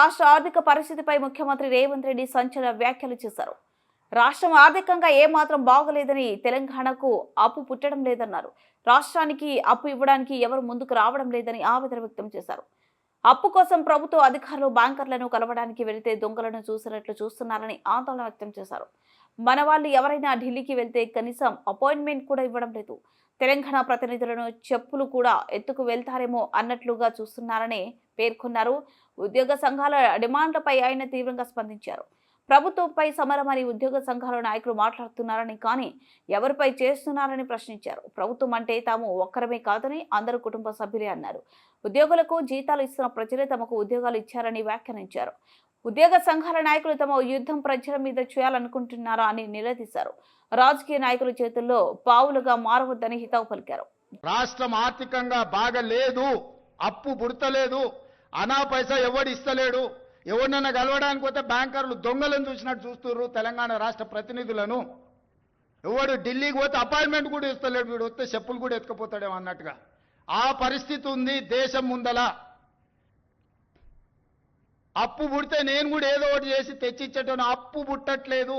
రాష్ట్ర ఆర్థిక పరిస్థితిపై ముఖ్యమంత్రి రేవంత్ రెడ్డి సంచలన వ్యాఖ్యలు చేశారు. రాష్ట్రం ఆర్థికంగా ఏమాత్రం బాగలేదని తెలంగాణకు అప్పు పుట్టడం లేదన్నారు. రాష్ట్రానికి అప్పు ఇవ్వడానికి ఎవరు ముందుకు రావడం లేదని ఆవేదన వ్యక్తం చేశారు. అప్పు కోసం ప్రభుత్వ అధికారులు బ్యాంకర్లను కలవడానికి వెళితే దొంగలను చూసినట్లు చూస్తున్నారని ఆందోళన వ్యక్తం చేశారు. మన వాళ్ళు ఎవరైనా ఢిల్లీకి వెళ్తే కనీసం అపాయింట్మెంట్ కూడా ఇవ్వడం లేదు. తెలంగాణ ప్రతినిధులను చెప్పులు కూడా ఎత్తుకు వెళ్తారేమో అన్నట్లుగా చూస్తున్నారని పేర్కొన్నారు. ఉద్యోగ సంఘాల డిమాండ్లపై ఆయన తీవ్రంగా స్పందించారు. ప్రభుత్వంపై సమరమని ఉద్యోగ సంఘాల నాయకులు మాట్లాడుతున్నారని కానీ ఎవరిపై చేస్తున్నారని ప్రశ్నించారు. ప్రభుత్వం అంటే తాము ఒక్కరమే కాదని అందరూ కుటుంబ సభ్యులే అన్నారు. ఉద్యోగులకు జీతాలు ఇస్తున్న ప్రజలే తమకు ఉద్యోగాలు ఇచ్చారని వ్యాఖ్యానించారు. ఉద్యోగ సంఘాల నాయకులు తమ యుద్ధం ప్రజల మీద చేయాలనుకుంటున్నారా అని నిలదీశారు. రాజకీయ నాయకుల చేతుల్లో పావులుగా మారవద్దని హితవు పలికారు. రాష్ట్రం ఆర్థికంగా బాగలేదు అప్పు పుడతలేదు అనా పైసా ఎవడు ఇస్తలేడు ఎవరినైనా కలవడానికి పోతే బ్యాంకర్లు దొంగలను చూసినట్టు చూస్తున్నారు తెలంగాణ రాష్ట్ర ప్రతినిధులను. ఎవడు ఢిల్లీకి పోతే అపాయింట్మెంట్ కూడా ఇస్తలేడు వీడు వస్తే చెప్పులు కూడా ఎత్తుకపోతాడేమో అన్నట్టుగా. ఆ పరిస్థితి ఉంది దేశం ముందల. అప్పు పుడితే నేను కూడా ఏదో ఒకటి చేసి తెచ్చిచ్చేటోను అప్పు పుట్టట్లేదు.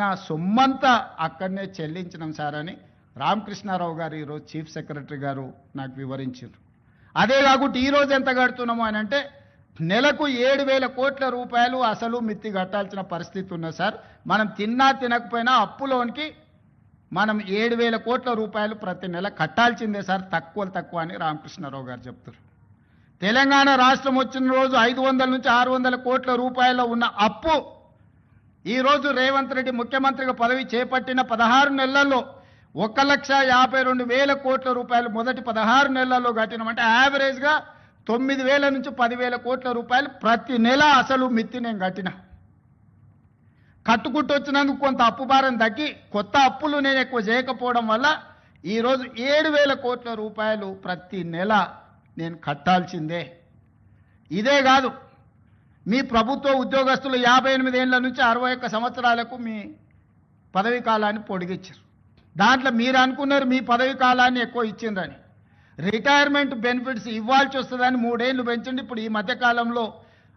నా సొమ్మంతా అక్కడనే చెల్లించినాం సార్ అని రామకృష్ణారావు గారు ఈరోజు చీఫ్ సెక్రటరీ గారు నాకు వివరించారు. అదే కాకుండా ఈరోజు ఎంత కడుతున్నాము అని అంటే నెలకు ఏడు వేల కోట్ల రూపాయలు అసలు మిత్తి కట్టాల్సిన పరిస్థితి ఉన్నది సార్. మనం తిన్నా తినకపోయినా అప్పులోనికి మనం ఏడు వేల కోట్ల రూపాయలు ప్రతి నెల కట్టాల్సిందే సార్ తక్కువ తక్కువ అని రామకృష్ణారావు గారు చెప్తారు. తెలంగాణ రాష్ట్రం వచ్చిన రోజు ఐదు వందల నుంచి ఆరు వందల కోట్ల రూపాయల ఉన్న అప్పు ఈరోజు రేవంత్ రెడ్డి ముఖ్యమంత్రిగా పదవి చేపట్టిన పదహారు నెలల్లో ఒక లక్ష యాభై రెండు వేల కోట్ల రూపాయలు మొదటి పదహారు నెలల్లో కట్టినామంటే యావరేజ్గా తొమ్మిది వేల నుంచి పదివేల కోట్ల రూపాయలు ప్రతి నెల అసలు మిత్తి నేను కట్టిన. కట్టుకుంటూ వచ్చినందుకు కొంత అప్పు భారం తగ్గి కొత్త అప్పులు నేను ఎక్కువ చేయకపోవడం వల్ల ఈరోజు ఏడు వేల కోట్ల రూపాయలు ప్రతి నెల నేను కట్టాల్సిందే. ఇదే కాదు మీ ప్రభుత్వ ఉద్యోగస్తులు యాభై ఎనిమిది ఏళ్ళ నుంచి అరవై ఒక్క సంవత్సరాలకు మీ పదవీ కాలాన్ని పొడిగించారు. దాంట్లో మీరు అనుకున్నారు మీ పదవీ కాలాన్ని ఎక్కువ ఇచ్చిందని. రిటైర్మెంట్ బెనిఫిట్స్ ఇవ్వాల్సి వస్తుందని మూడేళ్ళు పెంచండి. ఇప్పుడు ఈ మధ్యకాలంలో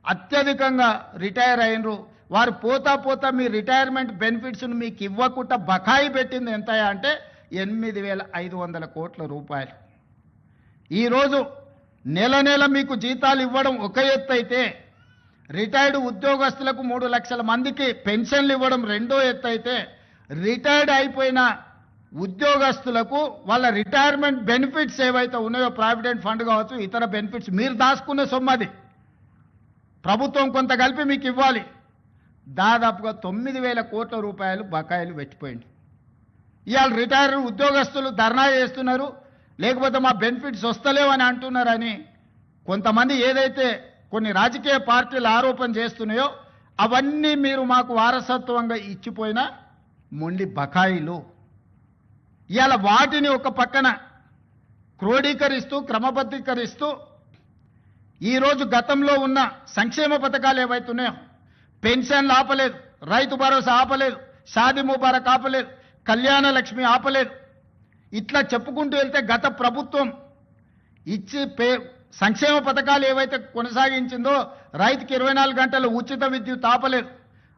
అత్యధికంగా రిటైర్ అయినరు. వారు పోతా పోతా మీ రిటైర్మెంట్ బెనిఫిట్స్ను మీకు ఇవ్వకుండా బకాయి పెట్టింది ఎంత అంటే ఎనిమిది వేల ఐదు వందల కోట్ల రూపాయలు. ఈరోజు నెల నెల మీకు జీతాలు ఇవ్వడం ఒక ఎత్తు అయితే రిటైర్డ్ ఉద్యోగస్తులకు మూడు లక్షల మందికి పెన్షన్లు ఇవ్వడం రెండో ఎత్తు అయితే రిటైర్డ్ అయిపోయిన ఉద్యోగస్తులకు వాళ్ళ రిటైర్మెంట్ బెనిఫిట్స్ ఏవైతే ఉన్నాయో ప్రావిడెంట్ ఫండ్ కావచ్చు ఇతర బెనిఫిట్స్ మీరు దాచుకునే సొమ్మది ప్రభుత్వం కొంత కలిపి మీకు ఇవ్వాలి. దాదాపుగా తొమ్మిది వేల కోట్ల రూపాయలు బకాయిలు పెట్టిపోయింది. ఇవాళ రిటైర్ ఉద్యోగస్తులు ధర్నా చేస్తున్నారు. లేకపోతే మా బెనిఫిట్స్ వస్తలేవని అంటున్నారని కొంతమంది ఏదైతే కొన్ని రాజకీయ పార్టీలు ఆరోపణ చేస్తున్నాయో అవన్నీ మీరు మాకు వారసత్వంగా ఇచ్చిపోయిన మొండి బకాయిలు. ఇవాళ వాటిని ఒక పక్కన క్రోడీకరిస్తూ క్రమబద్ధీకరిస్తూ ఈరోజు గతంలో ఉన్న సంక్షేమ పథకాలు ఏవైతున్నాయో పెన్షన్లు ఆపలేదు రైతు భరోసా ఆపలేదు షాది ముబారక్ ఆపలేదు కళ్యాణ లక్ష్మి ఆపలేదు. ఇట్లా చెప్పుకుంటూ వెళ్తే గత ప్రభుత్వం ఇచ్చి పే సంక్షేమ పథకాలు ఏవైతే కొనసాగించిందో రైతుకి ఇరవై నాలుగు గంటలు ఉచిత విద్యుత్ ఆపలేదు.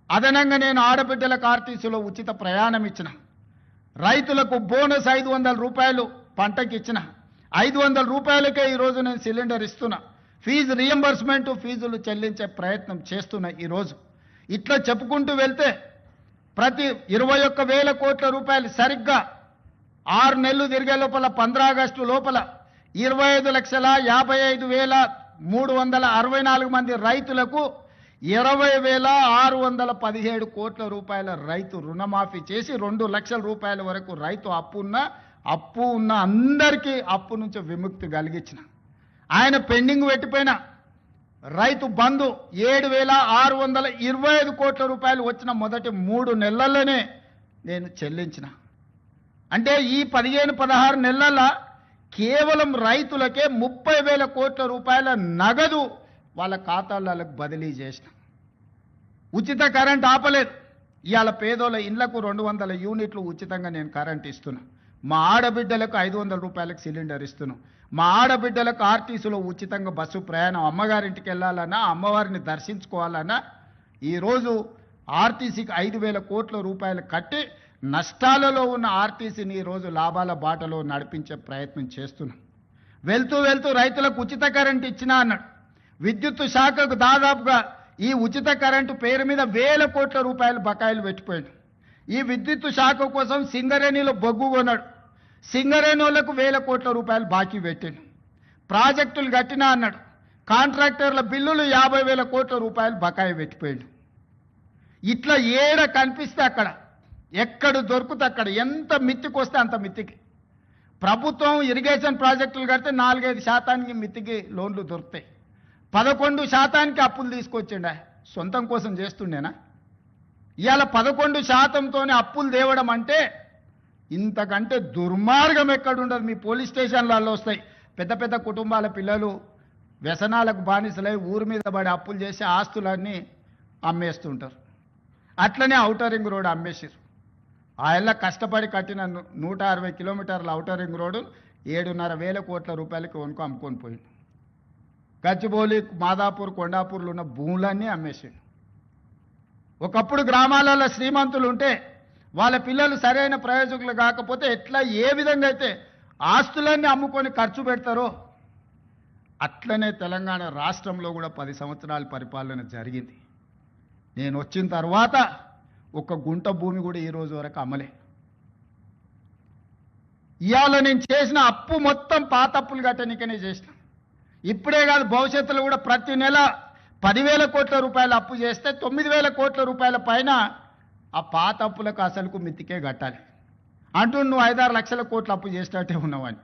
అదనంగా నేను ఆడబిడ్డలకు ఆర్టీసీలో ఉచిత ప్రయాణం ఇచ్చిన. రైతులకు బోనస్ ఐదు వందల రూపాయలు పంటకి ఇచ్చిన. ఐదు వందల రూపాయలకే ఈరోజు నేను సిలిండర్ ఇస్తున్నా. ఫీజు రియంబర్స్మెంట్ ఫీజులు చెల్లించే ప్రయత్నం చేస్తున్నా ఈరోజు ఇట్లా చెప్పుకుంటూ వెళ్తే ప్రతి ఇరవై ఒక్క వేల కోట్ల రూపాయలు సరిగ్గా ఆరు నెలలు తిరిగే లోపల పంద్రా ఆగస్టు లోపల ఇరవై ఐదు లక్షల యాభై ఐదు వేల మూడు వందల అరవై నాలుగు మంది రైతులకు ఇరవై వేల ఆరు వందల పదిహేడు కోట్ల రూపాయల రైతు రుణమాఫీ చేసి రెండు లక్షల రూపాయల వరకు రైతు అప్పు ఉన్న అప్పు ఉన్న అందరికీ అప్పు నుంచి విముక్తి కలిగించిన. ఆయన పెండింగ్ పెట్టిపోయిన రైతు బంధు ఏడు వేల ఆరు వందల ఇరవై ఐదు కోట్ల రూపాయలు వచ్చిన మొదటి మూడు నెలల్లోనే నేను చెల్లించిన. అంటే ఈ పదిహేను పదహారు నెలల కేవలం రైతులకే ముప్పై వేల కోట్ల రూపాయల నగదు వాళ్ళ ఖాతాలకు బదిలీ చేసిన. ఉచిత కరెంట్ ఆపలేదు. ఇవాళ పేదోళ్ళ ఇండ్లకు రెండు వందల యూనిట్లు ఉచితంగా నేను కరెంట్ ఇస్తున్నా. మా ఆడబిడ్డలకు ఐదు వందల రూపాయలకు సిలిండర్ ఇస్తున్నాం. మా ఆడబిడ్డలకు ఆర్టీసీలో ఉచితంగా బస్సు ప్రయాణం అమ్మగారింటికి వెళ్ళాలన్నా అమ్మవారిని దర్శించుకోవాలన్నా ఈరోజు ఆర్టీసీకి ఐదు వేల కోట్ల రూపాయలు కట్టి నష్టాలలో ఉన్న ఆర్టీసీని ఈరోజు లాభాల బాటలో నడిపించే ప్రయత్నం చేస్తున్నాం. వెళ్తూ వెళ్తూ రైతులకు ఉచిత కరెంట్ ఇచ్చినా అన్నాడు. విద్యుత్ శాఖకు దాదాపుగా ఈ ఉచిత కరెంటు పేరు మీద వేల కోట్ల రూపాయలు బకాయిలు పెట్టిపోయాడు. ఈ విద్యుత్ శాఖ కోసం సింగరేణిలో బొగ్గు కొన్నాడు. సింగరేణులకు వేల కోట్ల రూపాయలు బాకీ పెట్టాడు. ప్రాజెక్టులు కట్టినా అన్నాడు. కాంట్రాక్టర్ల బిల్లులు యాభై వేల కోట్ల రూపాయలు బకాయి పెట్టిపోయాడు. ఇట్లా ఏడ కనిపిస్తే అక్కడ ఎక్కడ దొరుకుతుంది అక్కడ ఎంత మిత్తికి వస్తే అంత మిత్తికి. ప్రభుత్వం ఇరిగేషన్ ప్రాజెక్టులు కడితే నాలుగైదు శాతానికి మిత్తికి లోన్లు దొరుకుతాయి. పదకొండు శాతానికి అప్పులు తీసుకొచ్చిండే? సొంతం కోసం చేస్తుండేనా? ఇవాళ పదకొండు శాతంతోనే అప్పులు తేవడం అంటే ఇంతకంటే దుర్మార్గం ఎక్కడుండదు. మీ పోలీస్ స్టేషన్లలో వస్తాయి. పెద్ద పెద్ద కుటుంబాల పిల్లలు వ్యసనాలకు బానిసలై ఊరి మీద పడి అప్పులు చేసి ఆస్తులన్నీ అమ్మేస్తుంటారు. అట్లనే ఔటర్ రింగ్ రోడ్ అమ్మేసారు ఆయన కష్టపడి కట్టిన నూట అరవై కిలోమీటర్ల ఔటర్ రింగ్ రోడ్డు ఏడున్నర వేల కోట్ల రూపాయలకి వనుకు అమ్ముకొని పోయింది గచ్చిబౌలి మాదాపూర్ కొండాపూర్లు ఉన్న భూములన్నీ అమ్మేసిండు. ఒకప్పుడు గ్రామాలలో శ్రీమంతులు ఉంటే వాళ్ళ పిల్లలు సరైన ప్రయోజకులు కాకపోతే ఎట్లా ఏ విధంగా అయితే ఆస్తులన్నీ అమ్ముకొని ఖర్చు పెడతారో అట్లనే తెలంగాణ రాష్ట్రంలో కూడా పది సంవత్సరాల పరిపాలన జరిగింది. నేను వచ్చిన తర్వాత ఒక గుంట భూమి కూడా ఈ రోజు వరకు అమ్మలే. ఇవాళ నేను చేసిన అప్పు మొత్తం పాత అప్పులు కట్టనికనే చేసిన. ఇప్పుడే కాదు భవిష్యత్తులో కూడా ప్రతి నెల పదివేల కోట్ల రూపాయల అప్పు చేస్తే తొమ్మిది వేల కోట్ల రూపాయల పైన ఆ పాత అప్పులకు అసలుకు మిత్తికే కట్టాలి. అంటూ నువ్వు ఐదారు లక్షల కోట్ల అప్పు చేసినట్టే ఉన్నావని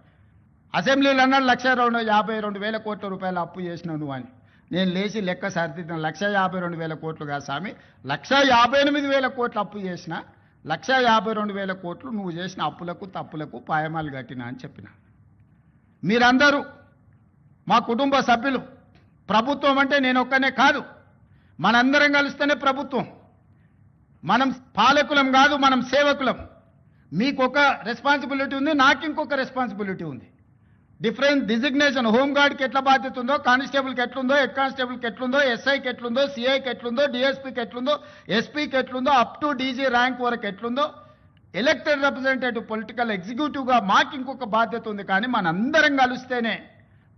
అసెంబ్లీలో అన్నాడు లక్ష రెండు యాభై రెండు వేల కోట్ల రూపాయల అప్పు చేసినావు నువ్వు అని. నేను లేచి లెక్క సరిదిద్దిన లక్ష యాభై రెండు వేల కోట్లు కాదు స్వామి. లక్ష యాభై ఎనిమిది వేల కోట్లు అప్పు చేసిన లక్ష యాభై రెండు వేల కోట్లు నువ్వు చేసిన అప్పులకు తప్పులకు పాయమాలు కట్టినా అని చెప్పిన. మీరందరూ మా కుటుంబ సభ్యులు ప్రభుత్వం అంటే నేను ఒక్కనే కాదు. మనందరం కలిస్తేనే ప్రభుత్వం. మనం పాలకులం కాదు మనం సేవకులం. మీకు ఒక రెస్పాన్సిబిలిటీ ఉంది నాకు ఇంకొక రెస్పాన్సిబిలిటీ ఉంది. డిఫరెంట్ డిజిగ్నేషన్ హోంగార్డ్కి ఎట్లా బాధ్యత ఉందో కానిస్టేబుల్కి ఎట్లుందో హెడ్ కానిస్టేబుల్కి ఎట్లుందో ఎస్ఐకి ఎట్లుందో సిఐకి ఎట్లుందో డిఎస్పీకి ఎట్లుందో ఎస్పీకి ఎట్లుందో అప్ టు డీజీ ర్యాంక్ వరకు ఎట్లుందో ఎలక్టెడ్ రిప్రజెంటేటివ్ పొలిటికల్ ఎగ్జిక్యూటివ్గా మాకు ఇంకొక బాధ్యత ఉంది. కానీ మనందరం కలిస్తేనే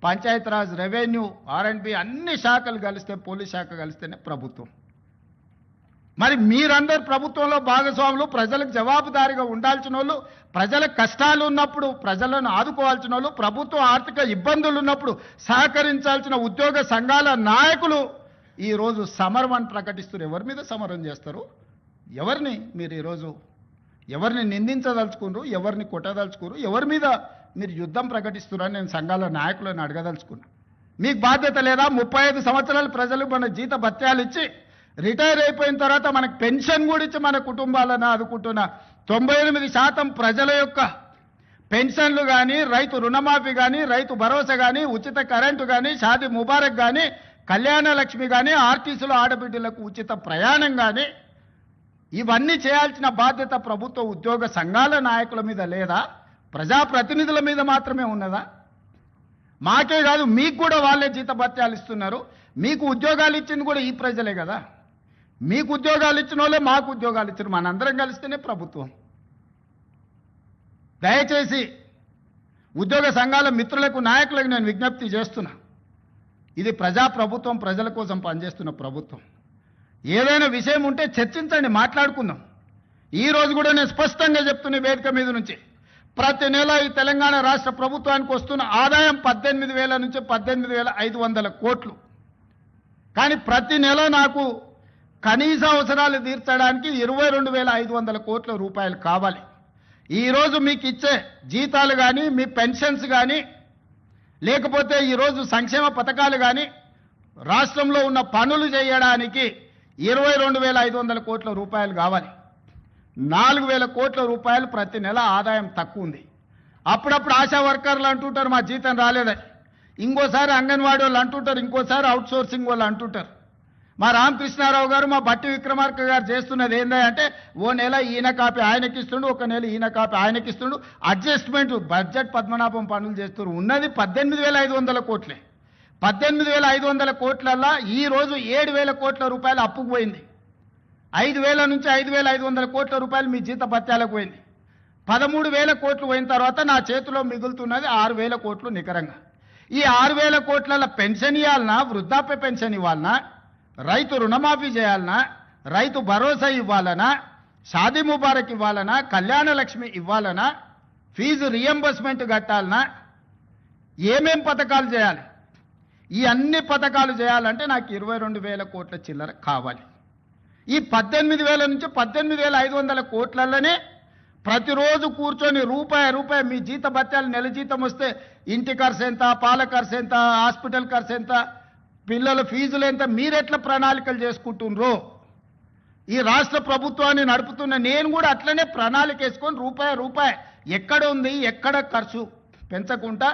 పంచాయతీరాజ్ రెవెన్యూ ఆర్ఎండ్బి అన్ని శాఖలు కలిస్తే పోలీస్ శాఖ కలిస్తేనే ప్రభుత్వం. మరి మీరందరు ప్రభుత్వంలో భాగస్వాములు ప్రజలకు జవాబుదారీగా ఉండాల్సిన వాళ్ళు ప్రజల కష్టాలు ఉన్నప్పుడు ప్రజలను ఆదుకోవాల్సిన వాళ్ళు ప్రభుత్వ ఆర్థిక ఇబ్బందులు ఉన్నప్పుడు సహకరించాల్సిన ఉద్యోగ సంఘాల నాయకులు ఈరోజు సమరం అని ప్రకటిస్తారు ఎవరి మీద సమరం చేస్తారు? ఎవరిని మీరు ఈరోజు ఎవరిని నిందించదలుచుకున్నారు? ఎవరిని కొట్టదలుచుకున్నారు? ఎవరి మీద మీరు యుద్ధం ప్రకటిస్తున్నారని నేను సంఘాల నాయకులను అడగదలుచుకున్నాను మీకు బాధ్యత లేదా? ముప్పై ఐదు సంవత్సరాలు ప్రజలు మన జీత భత్యాలు ఇచ్చి రిటైర్ అయిపోయిన తర్వాత మనకు పెన్షన్ కూడా ఇచ్చి మన కుటుంబాలను ఆదుకుంటున్న తొంభై ఎనిమిది శాతం ప్రజల యొక్క పెన్షన్లు కానీ రైతు రుణమాఫీ కానీ రైతు భరోసా కానీ ఉచిత కరెంటు కానీ షాది ముబారక్ కానీ కళ్యాణ లక్ష్మి కానీ ఆర్టీసీలో ఆడబిడ్డలకు ఉచిత ప్రయాణం కానీ ఇవన్నీ చేయాల్సిన బాధ్యత ప్రభుత్వ ఉద్యోగ సంఘాల నాయకుల మీద లేదా ప్రజాప్రతినిధుల మీద మాత్రమే ఉన్నదా? మాకే కాదు మీకు కూడా వాళ్ళే జీతభత్యాలు ఇస్తున్నారు. మీకు ఉద్యోగాలు ఇచ్చింది కూడా ఈ ప్రజలే కదా? మీకు ఉద్యోగాలు ఇచ్చిన వాళ్ళే మాకు ఉద్యోగాలు ఇచ్చిన మనందరం కలిస్తేనే ప్రభుత్వం. దయచేసి ఉద్యోగ సంఘాల మిత్రులకు నాయకులకు నేను విజ్ఞప్తి చేస్తున్నా. ఇది ప్రజా ప్రభుత్వం ప్రజల కోసం పనిచేస్తున్న ప్రభుత్వం. ఏదైనా విషయం ఉంటే చర్చించండి మాట్లాడుకుందాం. ఈ రోజు కూడా నేను స్పష్టంగా చెప్తున్న వేదిక మీద నుంచి ప్రతి నెల ఈ తెలంగాణ రాష్ట్ర ప్రభుత్వానికి వస్తున్న ఆదాయం పద్దెనిమిది వేల నుంచి పద్దెనిమిది వేల ఐదు వందల కోట్లు. కానీ ప్రతి నెల నాకు కనీస అవసరాలు తీర్చడానికి ఇరవై రెండు వేల ఐదు వందల కోట్ల రూపాయలు కావాలి. ఈరోజు మీకు ఇచ్చే జీతాలు కానీ మీ పెన్షన్స్ కానీ లేకపోతే ఈరోజు సంక్షేమ పథకాలు కానీ రాష్ట్రంలో ఉన్న పనులు చేయడానికి ఇరవై రెండు వేల ఐదు వందల కోట్ల రూపాయలు కావాలి. నాలుగు వేల కోట్ల రూపాయలు ప్రతి నెల ఆదాయం తక్కువ ఉంది. అప్పుడప్పుడు ఆశా వర్కర్లు అంటుంటారు మా జీతం రాలేదని. ఇంకోసారి అంగన్వాడీ వాళ్ళు అంటుంటారు ఇంకోసారి అవుట్సోర్సింగ్ వాళ్ళు అంటుంటారు. మా రామకృష్ణారావు గారు మా బట్టి విక్రమార్క గారు చేస్తున్నది ఏంటంటే ఓ నెల ఈయన కాపీ ఆయనకి ఇస్తుండు ఒక నెల ఈయన కాపీ ఆయనకి ఇస్తుండు. అడ్జస్ట్మెంట్ బడ్జెట్ పద్మనాభం పనులు చేస్తున్నారు. ఉన్నది పద్దెనిమిది వేల ఐదు వందల కోట్లే. పద్దెనిమిది వేల ఐదు వందల కోట్లల్లా ఈరోజు ఏడు వేల కోట్ల రూపాయలు అప్పుకు పోయింది. ఐదు వేల నుంచి ఐదు వేల ఐదు వందల కోట్ల రూపాయలు మీ జీత భత్యాలకు పోయింది. పదమూడు వేల కోట్లు పోయిన తర్వాత నా చేతిలో మిగులుతున్నది ఆరు వేల కోట్లు నికరంగా. ఈ ఆరు వేల కోట్ల పెన్షన్ ఇవ్వాలన్నా వృద్ధాప్య పెన్షన్ ఇవ్వాలన్నా రైతు రుణమాఫీ చేయాలన్నా రైతు భరోసా ఇవ్వాలనా? షాదీ ముబారక్ ఇవ్వాలనా? కళ్యాణ లక్ష్మి ఇవ్వాలనా? ఫీజు రియంబర్స్మెంట్ కట్టాలనా? ఏమేం పథకాలు చేయాలి? ఈ అన్ని పథకాలు చేయాలంటే నాకు ఇరవై రెండు వేల కోట్ల చిల్లర కావాలి. ఈ పద్దెనిమిది వేల నుంచి పద్దెనిమిది వేల ఐదు వందల కోట్లలోనే ప్రతిరోజు కూర్చొని రూపాయి రూపాయి మీ జీత భత్యాలు నెల జీతం వస్తే ఇంటి ఖర్చు ఎంత పాల ఖర్చు ఎంత హాస్పిటల్ ఖర్చు ఎంత పిల్లల ఫీజులు ఎంత? మీరెట్లా ప్రణాళికలు చేసుకుంటున్నారో ఈ రాష్ట్ర ప్రభుత్వాన్ని నడుపుతున్న నేను కూడా అట్లనే ప్రణాళిక వేసుకొని రూపాయి రూపాయి ఎక్కడ ఉంది ఎక్కడ ఖర్చు పెంచకుండా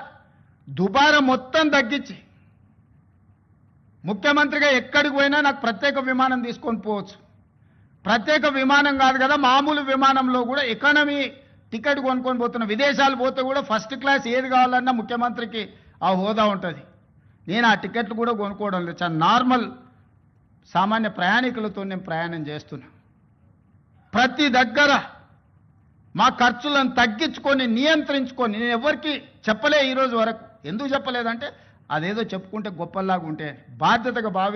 దుబారా మొత్తం తగ్గించి ముఖ్యమంత్రిగా ఎక్కడికి పోయినా నాకు ప్రత్యేక విమానం తీసుకొని పోవచ్చు. ప్రత్యేక విమానం కాదు కదా మామూలు విమానంలో కూడా ఎకానమీ టికెట్ కొనుక్కొని పోతున్న విదేశాలు పోతే కూడా ఫస్ట్ క్లాస్ ఏది కావాలన్నా ముఖ్యమంత్రికి ఆ హోదా ఉంటుంది. నేను ఆ టికెట్లు కూడా కొనుక్కోవడం లేదు. చాలా నార్మల్ సామాన్య ప్రయాణికులతో నేను ప్రయాణం చేస్తున్నా. ప్రతి దగ్గర మా ఖర్చులను తగ్గించుకొని నియంత్రించుకొని నేను ఎవరికి చెప్పలే ఈరోజు వరకు. ఎందుకు చెప్పలేదంటే అదేదో చెప్పుకుంటే గొప్పలాగా ఉంటే బాధ్యతగా భావి